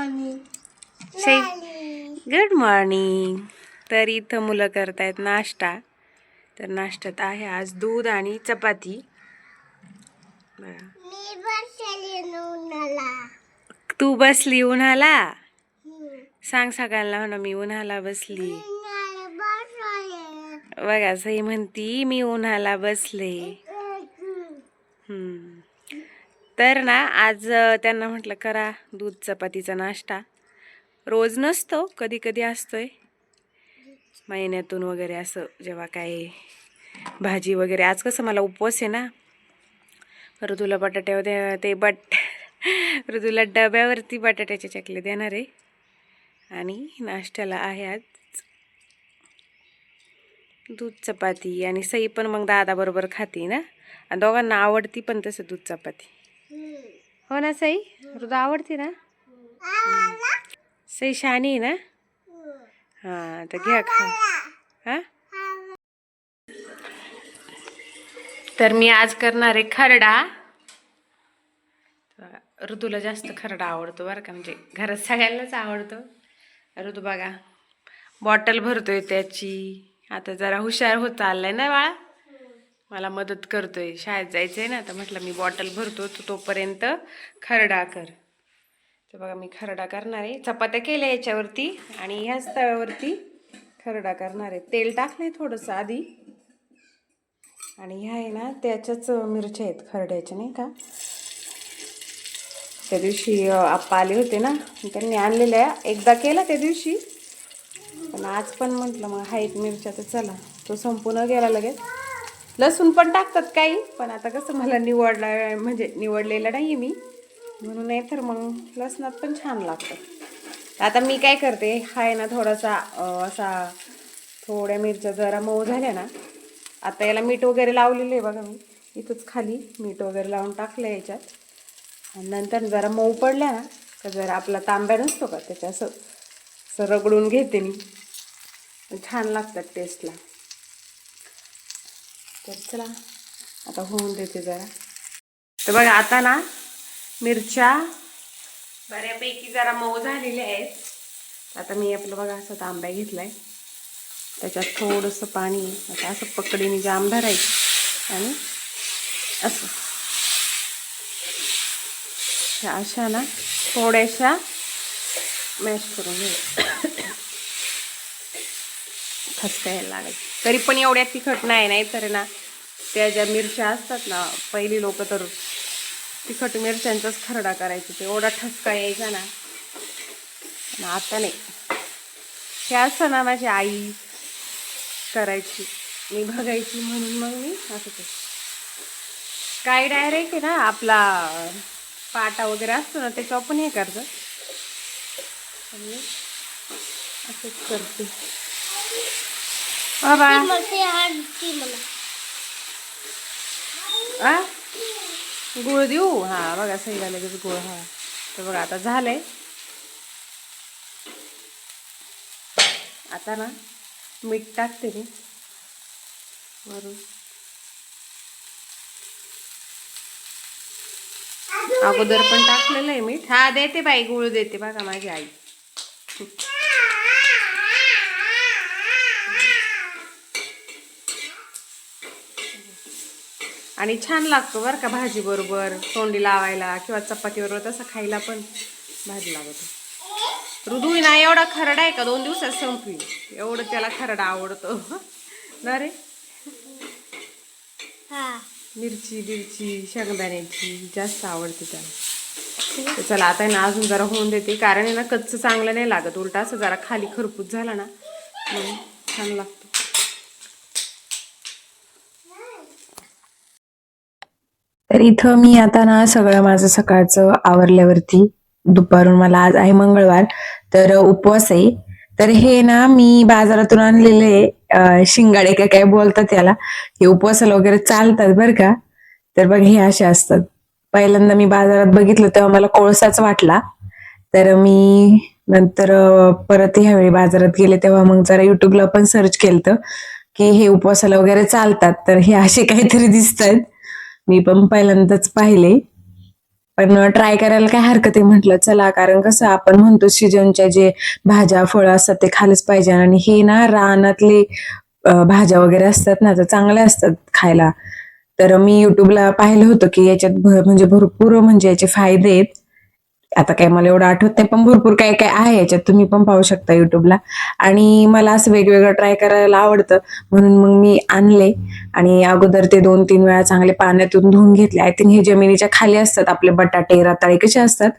Morning शे good morning तर इथं मुलं करतायत नाश्ता. तर नाश्त्यात आहे आज दूध आणि चपाती. तू बसली उन्हाला? सांग सगळ्यांना म्हणा मी उन्हाला बसली. बघा सई म्हणती मी उन्हाला बसले. हम्म. तर ना आज त्यांना म्हटलं करा दूध चपातीचा नाश्ता. रोज नसतो कधी कधी असतोय. महिन्यातून वगैरे असं जेव्हा काय भाजी वगैरे आज कसं मला उपवास आहे ना ऋतूला बटाट्यावर दे ते बट ऋतूला डब्यावरती बटाट्याचे चकले देणार आहे. आणि नाश्त्याला आहे आज दूध चपाती आणि सई पण मग दादाबरोबर खाते ना. आणि दोघांना आवडती पण तसं दूध चपाती. हो ना सई? ऋतू आवडती ना? सई शानी आहे ना? हां तर घ्या खा. हां? तर मी आज करणार आहे खरडा. ऋतूला जास्त खरडा आवडतो बरं का म्हणजे घरात सगळ्यांनाच आवडतो. ऋतू बघा बॉटल भरतोय त्याची. आता जरा हुशार होत चाललाय ना बाळा? मला मदत करतोय. शाळेत जायचंय ना तर म्हटलं मी बॉटल भरतो तू तोपर्यंत खरडा कर. तर बघा मी खरडा करणार आहे. चपात्या केल्या याच्यावरती आणि ह्याच तव्यावरती खरडा करणार आहे. तेल टाकलंय थोडंसं आधी. आणि ह्या आहे ना त्याच्याच मिरच्या आहेत खरड्याच्या नाही का? त्या दिवशी आप्पा आले होते ना त्यांनी आणलेल्या. एकदा केला त्या दिवशी. पण आज पण म्हटलं मग हाईत मिरच्या तर चला. तो संपूर्ण गेला लगेच. लसूण पण टाकतात काही पण आता कसं मला निवडला म्हणजे निवडलेलं नाही मी. म्हणून नाही तर मग लसणात पण छान लागतं. आता मी काय करते हा आहे ना थोडासा असा थोड्या मिरच्या जरा मऊ झाल्या ना आता याला मीठ वगैरे लावलेलं आहे बघा मी. इथंच खाली मीठ वगैरे लावून टाकलं याच्यात. आणि नंतर जरा मऊ पडल्या ना तर जरा आपला तांब्या नसतो का त्याच्या असं असं रगडून घेते मी. छान लागतात टेस्टला तर चला आता होऊन देते जरा. तर बघा आता ना मिरच्या बऱ्यापैकी जरा मऊ झालेल्या आहेत. आता मी आपलं बघा असं तांब्या घेतलाय. त्याच्यात थोडंसं पाणी आता असं पकडीने जाम धरायचं. आणि असं. ह्या अशा ना थोड्याशा मॅश करून घ्यायच्या. खसका यायला लागायचं. तरी पण एवढ्या तिखट नाही नाही तर ना त्या ज्या मिरच्या असतात ना पहिली लोक तर तिखट मिरच्यांचाच खरडा करायचे ते एवढा ठसका यायचा ना. आता नाही. हे असं ना माझी आई करायची मी बघायची म्हणून मग मी असं करते. काय डायरेक्ट आहे ना आपला पाटा वगैरे असतो ना त्याच्यावर पण हे करतं. असंच करते. बाबा आ? गुळ देऊ? हा बघा सही लगेच गुळ हा. तर बघा आता झालंय. आता ना मीठ टाकते मी. वरून. अगोदर पण टाकलेलं आहे मीठ. हा देते बाई गुळ देते. बघा माझी आई. आणि छान लागतो बरं का भाजी बरोबर तोंडी लावायला किंवा चपाती बरोबर तसं खायला पण भाजी लागतो. ऋदू ना एवढा खरडा आहे का? दोन दिवसात संपली. एवढं त्याला खरडा आवडतो. ना रे? मिरची बिरची शेंगदाण्याची जास्त आवडते त्याला. चला आता ना अजून जरा होऊन देते. कारण ना कच्चं चांगलं नाही लागत. उलटा असं जरा खाली खरपूस झाला ना छान लागतो. तर इथं मी आता ना सगळं माझं सकाळचं आवरल्यावरती दुपारून मला आज आहे मंगळवार तर उपवास आहे. तर हे ना मी बाजारातून आणलेले शिंगाडे काय काय बोलतात त्याला. हे उपवासाला वगैरे चालतात बरं का. तर बघ हे असे असतात. पहिल्यांदा मी बाजारात बघितलं तेव्हा मला कोळसाच वाटला. तर मी नंतर परत ह्यावेळी बाजारात गेले तेव्हा मग जरा युट्यूबला पण सर्च केलं की हे उपवासाला वगैरे चालतात. तर हे असे काहीतरी दिसतात मी पण पहिल्यांदाच पाहिले. पण ट्राय करायला काय हरकत आहे म्हटलं चला कारण कसं आपण म्हणतो सीजनच्या जे भाज्या फळं असतात ते खालच पाहिजे. आणि हे ना रानातले भाज्या वगैरे असतात ना तर चांगल्या असतात खायला. तर मी युट्यूबला पाहिलं होतं की याच्यात म्हणजे भरपूर म्हणजे याचे फायदे आहेत. आता काय मला एवढं आठवत नाही पण भरपूर काय काय आहे याच्यात. तुम्ही पण पाहू शकता युट्यूबला आणि मला असं वेगवेगळं ट्राय करायला आवडतं. म्हणून मग मी आणले. आणि अगोदर ते दोन तीन वेळा चांगले पाण्यातून धुवून घेतले. आय थिंक हे जमिनीच्या खाली असतात आपले बटाटे रताळे कसे असतात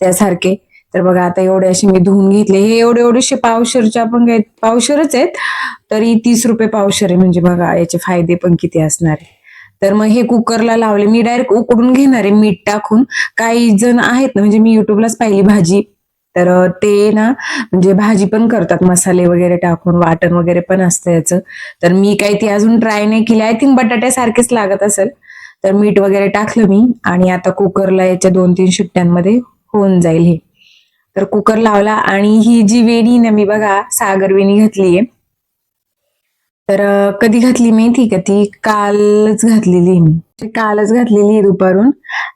त्यासारखे. तर बघा आता एवढे असे मी धुवून घेतले. हे एवढे एवढेशे पावशरच्या पण पावशरच आहेत. तरी तीस रुपये पावशर आहे. म्हणजे बघा याचे फायदे पण किती असणार आहे. तर मग हे कुकरला लावले. मी डायरेक्ट उकडून घेणार आहे मीठ टाकून. काही जण आहेत ना म्हणजे मी युट्यूबलाच पाहिली भाजी. तर ते ना म्हणजे भाजी पण करतात. मसाले वगैरे टाकून वाटण वगैरे पण असतं याचं. तर मी काही ती अजून ट्राय नाही केली. आय थिंक बटाट्यासारखेच लागत असेल. तर मीठ वगैरे टाकलं मी. आणि आता कुकरला याच्या दोन तीन शिट्ट्यांमध्ये होऊन जाईल हे. तर कुकर लावला. आणि ही जी वेणी ना मी बघा सागर वेणी घातलीये. तर कधी घातली माहिती का ती कालच घातलेली मी. कालच घातलेली आहे दुपारून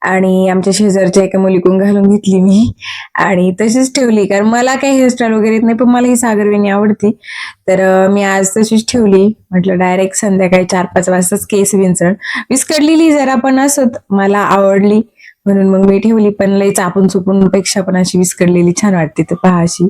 आणि आमच्या शेजारच्या एका मुलीकडून घालून घेतली मी. आणि तशीच ठेवली कारण मला काही हेअरस्टाईल वगैरे येत नाही पण मला ही सागरवेणी आवडती. तर मी आज तशीच ठेवली. म्हटलं डायरेक्ट संध्याकाळी चार पाच वाजताच केस विंचण. विस्कडलेली जरा पण असत मला आवडली. म्हणून मग मी ठेवली पण लई चापून चुपून पेक्षा पण अशी विस्कडलेली छान वाटते तर पहा अशी.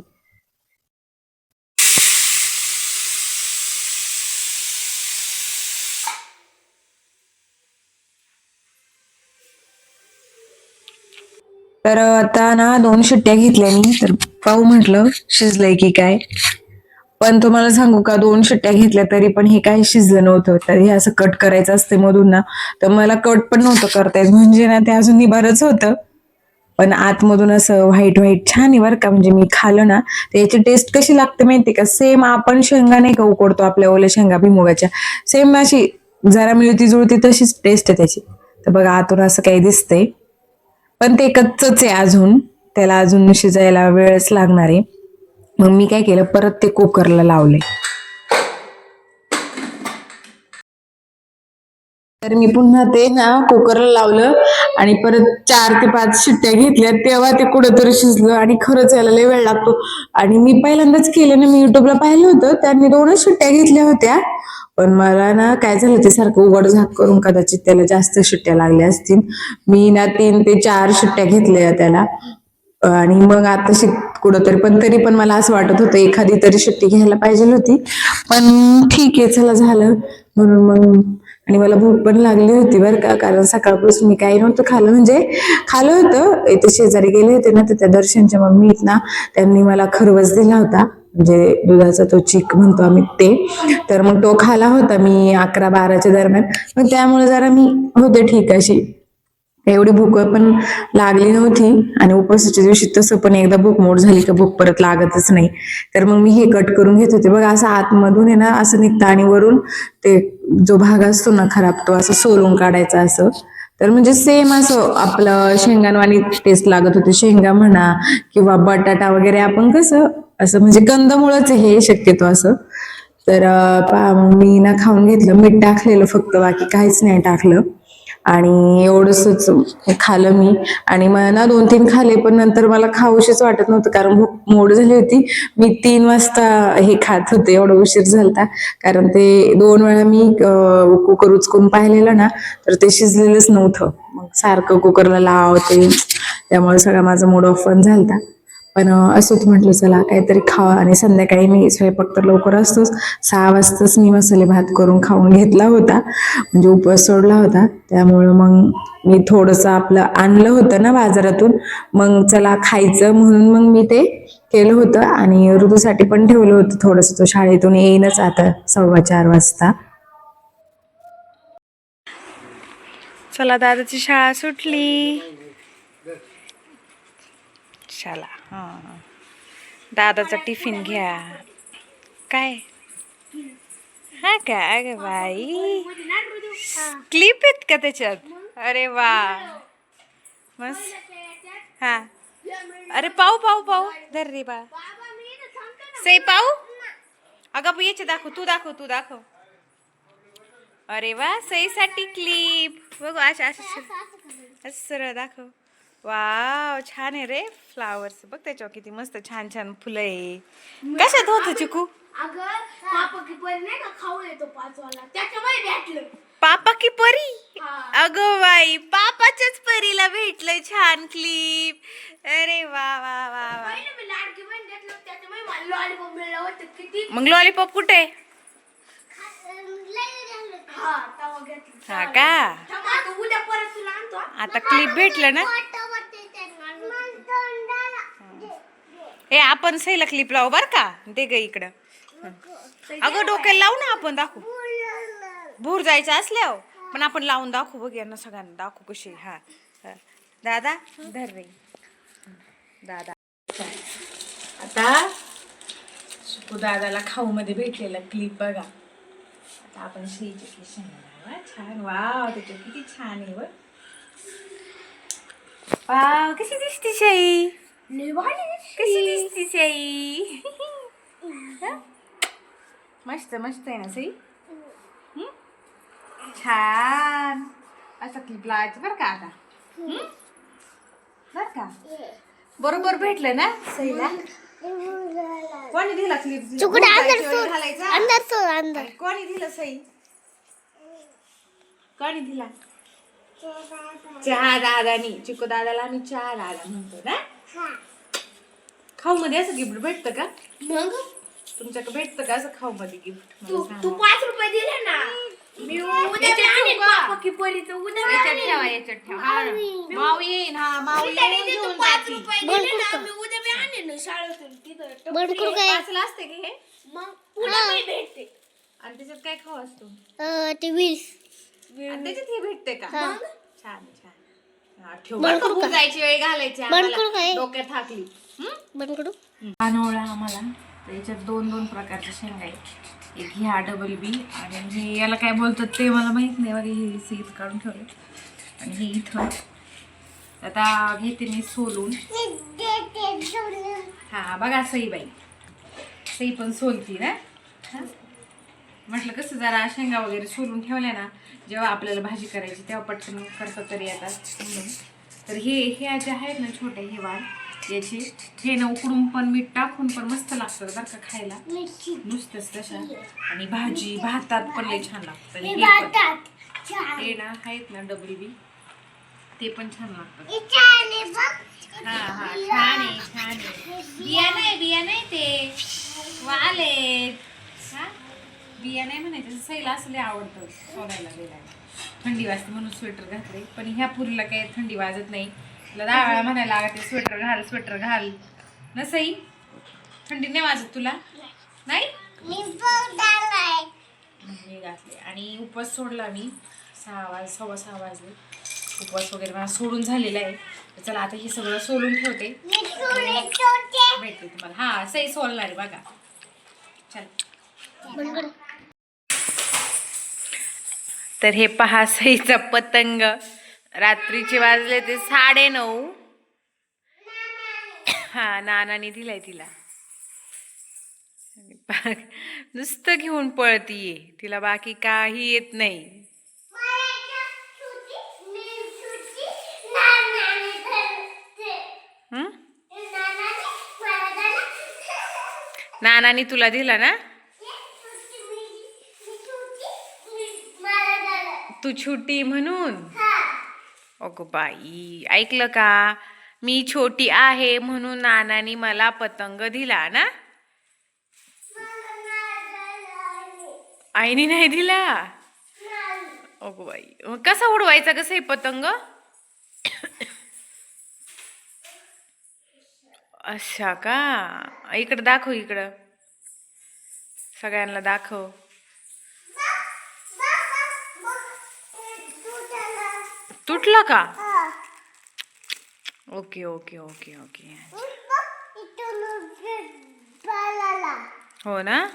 तर आता ना दोन शिट्ट्या घेतल्या मी तर पाहू म्हटलं शिजलंय की काय. पण तुम्हाला सांगू का दोन शिट्ट्या घेतल्या तरी पण हे काही शिजलं नव्हतं. तर हे असं कट करायचं असते मधून ना. तर मला कट पण नव्हतं करता येत म्हणजे ना ते अजून निभारच होतं. पण आतमधून असं व्हाईट व्हाईट छान आहे बरं का. म्हणजे मी खालं ना तर याची टेस्ट कशी लागते माहिती का? सेम आपण शेंगा नाही का उकडतो आपल्या ओल्या शेंगा भिमुगाच्या. सेम अशी जरा मिळती जुळती तशीच टेस्ट आहे त्याची. तर बघा आतून असं काही दिसतंय. पण ते कच्चच आहे अजून. त्याला अजून शिजायला वेळच लागणार आहे. मग मी काय केलं परत ते कुकरला लावले तर मी पुन्हा ते ना कुकरला लावलं आणि परत चार ते पाच शिट्ट्या घेतल्या. तेव्हा ते कुठंतरी शिजलं आणि खरंच याला लय वेळ लागतो. आणि मी पहिल्यांदाच केलं ना मी युट्यूबला पाहिलं होतं. त्यांनी दोनच शिट्ट्या घेतल्या होत्या. पण मला ना काय झालं ते सारखं उघड झाक करून कदाचित त्याला जास्त शिट्ट्या लागल्या असतील. मी ना तीन ते चार शिट्ट्या घेतल्या त्याला. आणि मग आता शिक कुठंतरी पण तरी पण मला असं वाटत होतं एखादी तरी शिट्टी घ्यायला पाहिजे होती. पण ठीक आहे चला झालं. म्हणून मग आणि मला भूक पण लागली होती बरं का कारण सकाळपासून मी काही नव्हतं खाल्लं. म्हणजे खालं होतं इथे शेजारी गेले होते ना तर त्या दर्शनच्या मम्मी ना त्यांनी मला खरवस दिला होता. म्हणजे दुधाचा तो चीक म्हणतो आम्ही ते. तर मग तो खाला होता मी अकरा बाराच्या दरम्यान. मग त्यामुळे जरा मी होते ठीक अशी. एवढी भूक पण लागली नव्हती आणि उपवासाच्या दिवशी तसं पण एकदा भूक मोड झाली का भूक परत लागतच नाही. तर मग मी हे कट करून घेत होते. बघा असं आतमधून आहे ना असं निघतं आणि वरून ते जो भाग असतो ना खराब तो असं सोलून काढायचा असं. तर म्हणजे सेम असं आपलं शेंगाणवाणी टेस्ट लागत होते. शेंगा म्हणा किंवा बटाटा वगैरे आपण कसं असं म्हणजे कंदमुळच हे शक्यतो असं. तर मी ना खाऊन घेतलं. मीठ टाकलेलं फक्त बाकी काहीच नाही टाकलं. आणि एवढंच खाल्लं मी. आणि मला ना दोन तीन खाले पण नंतर मला खाऊशीच वाटत नव्हतं कारण भूक मोड झाली होती. मी तीन वाजता हे खात होते एवढं उशीर झालता. कारण ते दोन वेळा मी कुकर उचकून पाहिलेलं ना तर ते शिजलेलंच नव्हतं. मग सारखं कुकरला लावते त्यामुळे सगळा माझा मूड ऑफ पण झालता. पण असंच म्हटलं चला काहीतरी खावा. आणि संध्याकाळी मी स्वयंपाक तर लवकर असतोच. सहा वाजताच मी मसाले भात करून खाऊन घेतला होता. म्हणजे उपवास सोडला होता. त्यामुळं मग मी थोडंसं आपलं आणलं होतं ना बाजारातून. मग चला खायचं म्हणून मग मी ते केलं होतं. आणि ऋतूसाठी पण ठेवलं होतं थोडंसं. तो शाळेतून येईनच आता सव्वा चार वाजता. चला दादाची शाळा सुटली. शाळा हां दादाचा टिफिन घ्या. काय? हा काय ग बाई. क्लिप आहेत का त्याच्यात? अरे वा. मस्त. हा. अरे पाहू पाहू पाहू. धर रे बा से पाहू? अगं पण याचे दाखव. तू दाखव तू दाखव. अरे वा सईसाठी क्लिप. बघू अशा अशा. असं सरळ दाखव. वाव छान आहे रे फ्लावर्स बघ त्याच्यावर किती मस्त छान छान फुलं आहे. कशात होतं चिकू? अगं पापा की परी नाही का खाऊ येतो पाच वाला त्याच्यामध्ये भेटलं. पापा की परी. अगो बाई पापाच्याच परीला भेटलं छान क्लिप अरे वा वा वा वा. पहिलं मी लाडकी बहीण घेतलं त्याच्यामुळे मला लॉलीपॉप मिळलं. होतं किती? मग लॉलीपॉप कुठे? हा का? हा. आता क्लिप भेटलं ना? हे आपण सईला क्लिप लावू बर का? दे ग इकडं. अगं डोक्याला लावू ना आपण दाखवू. भूर जायचं असल्यावर पण आपण लावून दाखवू बघ यांना सगळ्यांना. दाखवू कशी हा. दादा धर रे. दादा. आता सुकू दादाला खाऊ मध्ये भेटलेला क्लिप बघा. आता आपण शेईचे छान. वाव त्याच्या किती छान आहे बघ. वाव कशी दिसते शाई? लय भारी कशी दिसते शाई हं? मस्त मस्त आहे ना सई हं? छान असं क्लिप लावायचं बरं का आता हं? बरं का बरोबर भेटलं ना सईला कोणी दिला क्लिप चुकून अंदर सोड घालायचा अंदर सोड अंदर कोणी दिलं सई कोणी दिला चहा दादानी चिकू दादाला आम्ही चहा दादा म्हणतो ना खाऊ मध्ये असं गिफ्ट भेटतं का? मग? तुमच्याकडे भेटतं का असं खाऊ मध्ये गिफ्ट तू तू पाच रुपये दिले ना. मी उद्या बी आणीन पापा की परीचं उद्या बी याच्यात आणीन. ठेवा याच्यात ठेवा. हा ना. माऊ येईन हा माऊ मी तरी येईन तिथं घेऊन पाच जातील. रुपये दिले ना मी उद्या बी आणीन ना शाळेतून. तिथं टपरी. पाचला असते की हे? मग पुन्हा मी भेटते. आणि त्याच्यात काय खाऊ असतो? ते वीस आणि त्याच्यात हे भेटते का? हा. मग? छान छान. जायची वेळ घालायची आम्हाला. डोक्यात हं? कानोळा आम्हाला. तर याच्यात दोन दोन प्रकारच्या शेंगा आहेत. एक ह्या डबल बी आणि हे याला काय बोलतात ते मला माहीत नाही. बघा हे सीत काढून ठेवले आणि हे इथं. आता घेते मी सोलून. हा बघा सईबाई. सई पण सोलती ना? हा? म्हटलं कसं जरा शेंगा वगैरे सोलून ठेवल्या ना जेव्हा आपल्याला भाजी करायची तेव्हा पटकन करता तरी येतात तर हे हे जे आहेत ना छोटे हे वाढ याचे हे ना उकडून पण मीठ टाकून पण मस्त लागतं बरं का खायला. नुसतंच तशा. आणि भाजी भातात पण लय छान लागतं. हे हे ना आहेत ना डबल बी ते पण छान लागतं. हा हा. छान आहे छान आहे. बिया नाही बिया नाही ते. वाले हा? बिया नाही म्हणायचं सैला असले आवडतं सोडायला गेला थंडी वाजते म्हणून स्वेटर घातले. पण ह्या पुरीला काही थंडी वाजत नाही. तिला दहा वेळा म्हणायला लागते स्वेटर घाल स्वेटर घाल. ना सई थंडी नाही वाजत तुला? नाही. मी घातले. आणि उपवास सोडला मी. सहा वाज सव्वा सहा वाजले. उपवास वगैरे मला सोडून झालेला आहे. चला आता हे सगळं सोडून ठेवते. भेटते तुम्हाला. हा सई सोलणार आहे बघा. चल. तर हे पहा सईचा पतंग. रात्रीचे वाजले ते साडे नऊ हा नानाने दिलाय तिला. नुसतं घेऊन पळतीये. तिला बाकी काही येत नाही? नानाने तुला दिला ना? तू छोटी म्हणून? अगो बाई ऐकलं का? मी छोटी आहे म्हणून नानाने मला पतंग दिला ना? आईने नाही दिला? अगो बाई मग कसा उडवायचा कसं आहे पतंग? अच्छा का? इकडं दाखव इकडं. सगळ्यांना दाखव. तुटलं का? Okay okay okay okay. हो ना.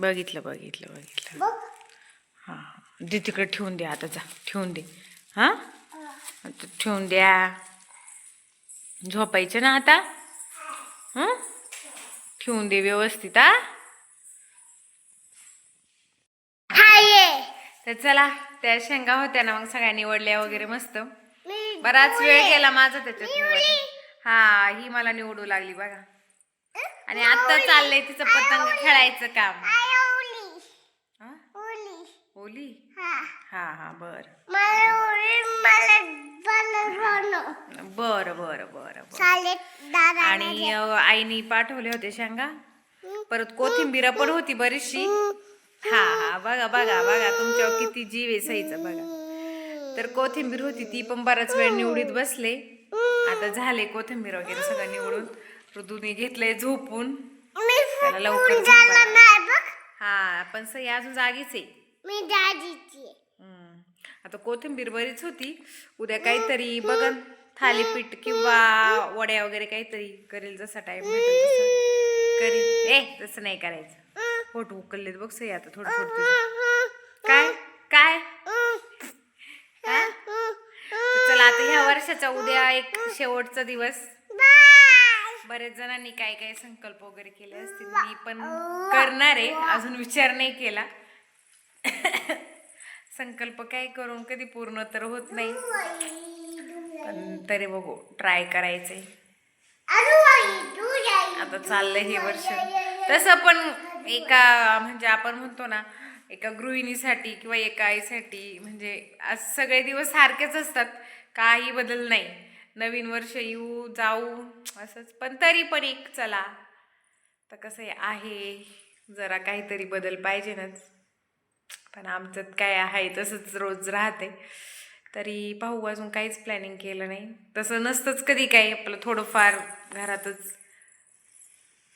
बघितलं बघितलं बघितलं. हां हां. दे तिकडे ठेवून द्या आता जा ठेवून दे. हां? ठेवून द्या. झोपायचं ना आता? हं? ठेवून दे व्यवस्थित हा? तर चला त्या शेंगा होत्या ना मग सगळ्या निवडल्या वगैरे मस्त. बराच वेळ गेला माझा त्याच्यात. हा ही मला निवडू लागली बघा. आणि आता चाललंय तिचं पतंग खेळायचं काम? ओली. हा? हा. बर. बर बर बर आणि आईनी पाठवले होते शेंगा. परत कोथिंबीर पण होती बरीचशी. हा हा बघा बघा बघा तुमच्यावर किती जीव आहे सईचं बघा. तर कोथिंबीर होती ती पण बराच वेळ निवडीत बसले. आता झाले कोथिंबीर वगैरे सगळं निवडून. ऋतूने घेतलंय झोपून. त्याला लवकर झोपायला. हा पण सई अजून जागीच आहे. मी हम्म. आता कोथिंबीर बरीच होती. उद्या काहीतरी बघन थालीपीठ किंवा वड्या वगैरे काहीतरी करेल जसा टाइम भेटेल तसं. करील. ए तसं नाही करायचं. फोटो उकललेत बघ सई आता थोडं थोडं काय? काय? चला आता ह्या वर्षाचा उद्या एक शेवटचा दिवस. बरेच जणांनी काय काय संकल्प वगैरे केले असतील मी पण करणार आहे. अजून विचार नाही केला. संकल्प काय करून कधी पूर्ण तर होत नाही. पण तरी बघू ट्राय करायचंय. आता चाललंय हे वर्ष. तसं पण एका म्हणजे आपण म्हणतो ना एका गृहिणीसाठी किंवा एका आईसाठी म्हणजे आज सगळे दिवस सारखेच असतात काही बदल नाही. नवीन वर्ष येऊ जाऊ असंच. पण तरी पण एक चला. तर कसं आहे जरा काहीतरी बदल पाहिजेनच. पण आमच्यात काय आहे तसंच रोज राहते. तरी पाहू अजून काहीच प्लॅनिंग केलं नाही. तसं नसतंच कधी काही आपलं थोडंफार घरातच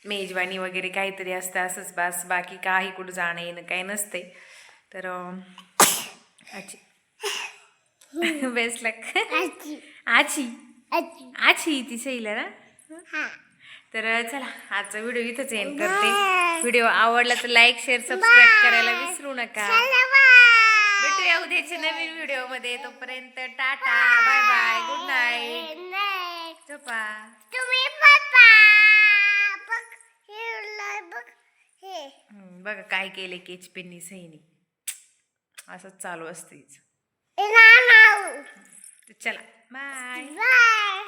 मेजवानी वगैरे काहीतरी असतं असंच बास बाकी काही कुठं जाणं येणं काही नसते तर आजी. बेस्ट लक आजी. आजी. ती सईला ना? तर चला आजचा व्हिडिओ इथंच एंड करते. व्हिडिओ आवडला तर लाईक शेअर सबस्क्राईब करायला विसरू नका. भेटूया उद्याच्या नवीन व्हिडिओमध्ये तोपर्यंत tata. Bye bye good night झोपा. तुम्ही बघ हे. हम्म, बघा काय केले केच पेननी सईनी. असंच चालू असतेच ना चला बाय बाय